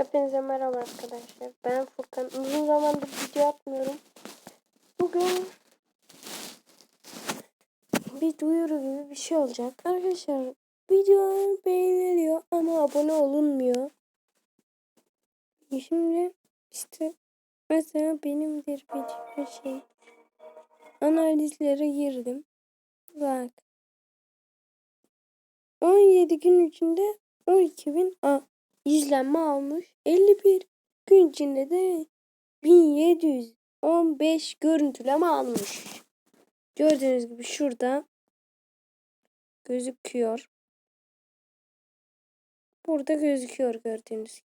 Hepinize merhaba arkadaşlar. Ben Furkan. Uzun zamandır video atmıyorum. Bugün bir duyuru gibi bir şey olacak. Arkadaşlar video beğeniliyor ama abone olunmuyor. Şimdi işte mesela benimdir bir şey. Analizlere girdim. Bak. 17 gün içinde 12 bin a- izlenme almış. 51 gün içinde de 1715 görüntüleme almış. Gördüğünüz gibi şurada gözüküyor. Burada gözüküyor gördüğünüz gibi.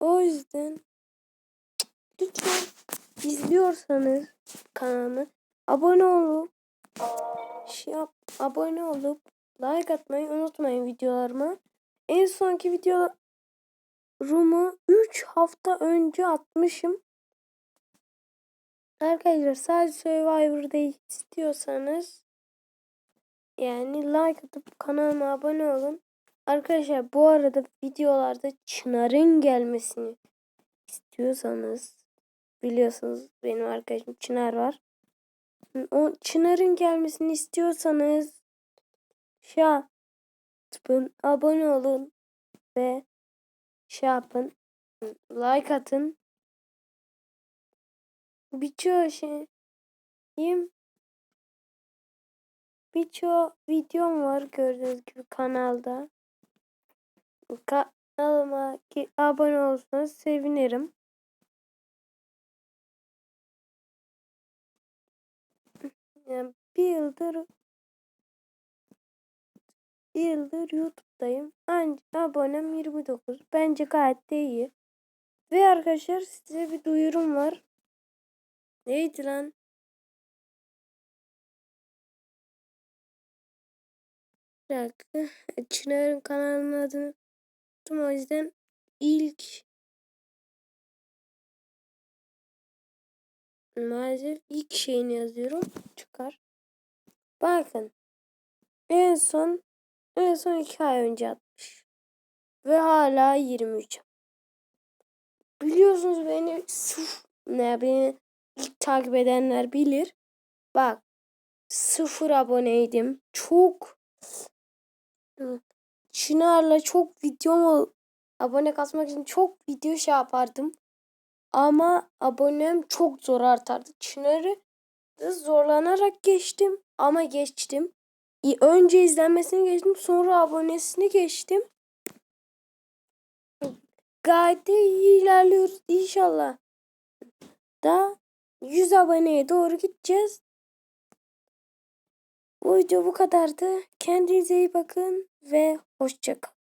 O yüzden lütfen izliyorsanız kanalımı abone olup şey yap, abone olup like atmayı unutmayın videolarıma. En sonki videomu 3 hafta önce atmışım. Arkadaşlar sadece Survivor'da istiyorsanız yani like atıp kanalıma abone olun. Arkadaşlar bu arada videolarda Çınar'ın gelmesini istiyorsanız biliyorsunuz benim arkadaşım Çınar var. O Çınar'ın gelmesini istiyorsanız şey yapın, abone olun ve şey yapın, like atın. Birçoğu şeyim birçoğu videom var gördüğünüz gibi kanalda. Kanalıma ki abone olursanız sevinirim. Yani bir yıldır bir yıldır YouTube'dayım. Ancak abonem 29. Bence gayet de iyi. Ve arkadaşlar size bir duyurum var. Neydi lan? Bir dakika. Çınar'ın kanalının adını unuttum. O yüzden ilk maalesef ilk şeyini yazıyorum. Çıkar. Bakın. En son en son iki ay önce atmış. Ve hala 23. Biliyorsunuz beni sıf ne beni ilk takip edenler bilir. Bak sıfır aboneydim. Çok Çınar'la çok videomu abone kasmak için çok video şey yapardım. Ama abonem çok zor artardı. Çınar'ı zorlanarak geçtim ama geçtim. Önce izlenmesini geçtim sonra abonesini geçtim. Gayet de iyi ilerliyoruz inşallah. Da 100 aboneye doğru gideceğiz. Bu video bu kadardı. Kendinize iyi bakın ve hoşçakalın.